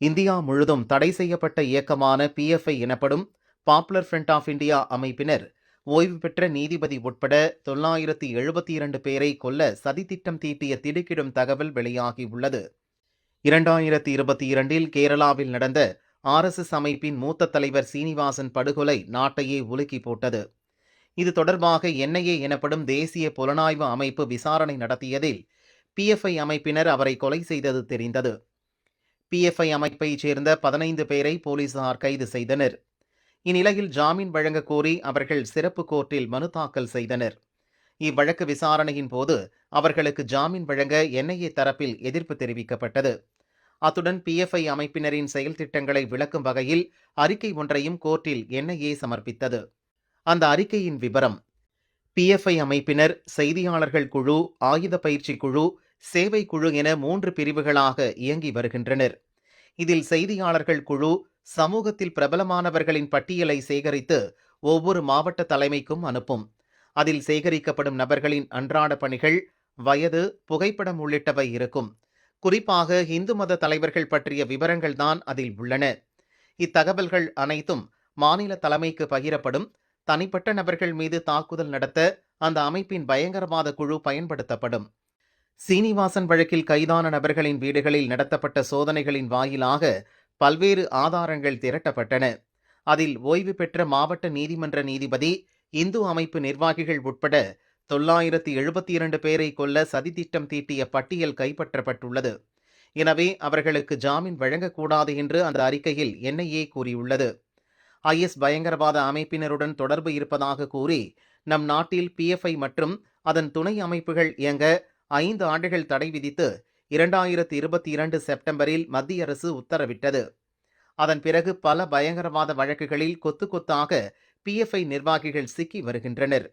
India முழுதும் தடை செய்யப்பட்ட இயக்கமான பிஎஃப்ஐ எனப்படும் பாப்புலர் ஃப்ரண்ட் ஆஃப் இந்தியா அமைப்பினர் ஓய்வு பெற்ற நீதிபதி உட்பட தொள்ளாயிரத்தி எழுபத்தி இரண்டு பேரை கொல்ல சதித்திட்டம் தீட்டிய திடுக்கிடும் தகவல் வெளியாகியுள்ளது இரண்டாயிரத்தி இருபத்தி இரண்டில் கேரளாவில் நடந்த ஆர்எஸ்எஸ் அமைப்பின் மூத்த தலைவர் சீனிவாசன் படுகொலை நாட்டையே உலுக்கி போட்டது. இது தொடர்பாக என்ஐஏ எனப்படும் தேசிய புலனாய்வு அமைப்பு விசாரணை நடத்தியதில் பிஎஃப்ஐ அமைப்பினர் அவரை கொலை செய்தது தெரிந்தது. பிஎஃப்ஐ அமைப்பைச் சேர்ந்த பதினைந்து பேரை போலீசார் கைது செய்தனர். இந்நிலையில் ஜாமீன் வழங்க கோரி அவர்கள் சிறப்பு கோர்ட்டில் மனு தாக்கல் செய்தனர். இவ்வழக்கு விசாரணையின் போது அவர்களுக்கு ஜாமீன் வழங்க என்ஐஏ தரப்பில் எதிர்ப்பு தெரிவிக்கப்பட்டது. அத்துடன் பிஎஃப்ஐ அமைப்பினரின் செயல் திட்டங்களை விளக்கும் வகையில் அறிக்கை ஒன்றையும் கோர்ட்டில் என்ஐஏ சமர்ப்பித்தது. அந்த அறிக்கையின் விவரம் பிஎஃப்ஐ அமைப்பினர் செய்தியாளர்கள் குழு ஆயுத பயிற்சி குழு சேவை குழு என மூன்று பிரிவுகளாக இயங்கி வருகின்றனர். இதில் செய்தியாளர்கள் குழு சமூகத்தில் பிரபலமானவர்களின் பட்டியலை சேகரித்து ஒவ்வொரு மாவட்ட தலைமைக்கும் அனுப்பும். அதில் சேகரிக்கப்படும் நபர்களின் அன்றாட பணிகள் வயது புகைப்படம் உள்ளிட்டவை இருக்கும். குறிப்பாக இந்து மத தலைவர்கள் பற்றிய விவரங்கள் தான் அதில் உள்ளன. இத்தகவல்கள் அனைத்தும் மாநில தலைமைக்கு பகிரப்படும். தனிப்பட்ட நபர்கள் மீது தாக்குதல் நடத்த அந்த அமைப்பின் பயங்கரவாத குழு பயன்படுத்தப்படும். சீனிவாசன் வழக்கில் கைதான நபர்களின் வீடுகளில் நடத்தப்பட்ட சோதனைகளின் வாயிலாக பல்வேறு ஆதாரங்கள் திரட்டப்பட்டன. அதில் ஓய்வு பெற்ற மாவட்ட நீதிமன்ற நீதிபதி இந்து அமைப்பு நிர்வாகிகள் உட்பட தொள்ளாயிரத்தி எழுபத்தி இரண்டு பேரை கொல்ல சதித்திட்டம் தீட்டிய பட்டியல் கைப்பற்றப்பட்டுள்ளது. எனவே அவர்களுக்கு ஜாமீன் வழங்கக்கூடாது என்று அந்த அறிக்கையில் என்ஐஏ கூறியுள்ளது. ஐஎஸ் பயங்கரவாத அமைப்பினருடன் தொடர்பு இருப்பதாக கூறி நம் நாட்டில் பிஎஃப்ஐ மற்றும் அதன் துணை அமைப்புகள் இயங்க ஐந்து ஆண்டுகள் தடை விதித்து இரண்டாயிரத்தி இருபத்தி இரண்டு செப்டம்பரில் மத்திய அரசு உத்தரவிட்டது. அதன் பிறகு பல பயங்கரவாத வழக்குகளில் கொத்து கொத்தாக பிஎஃப்ஐ நிர்வாகிகள் சிக்கி வருகின்றனர்.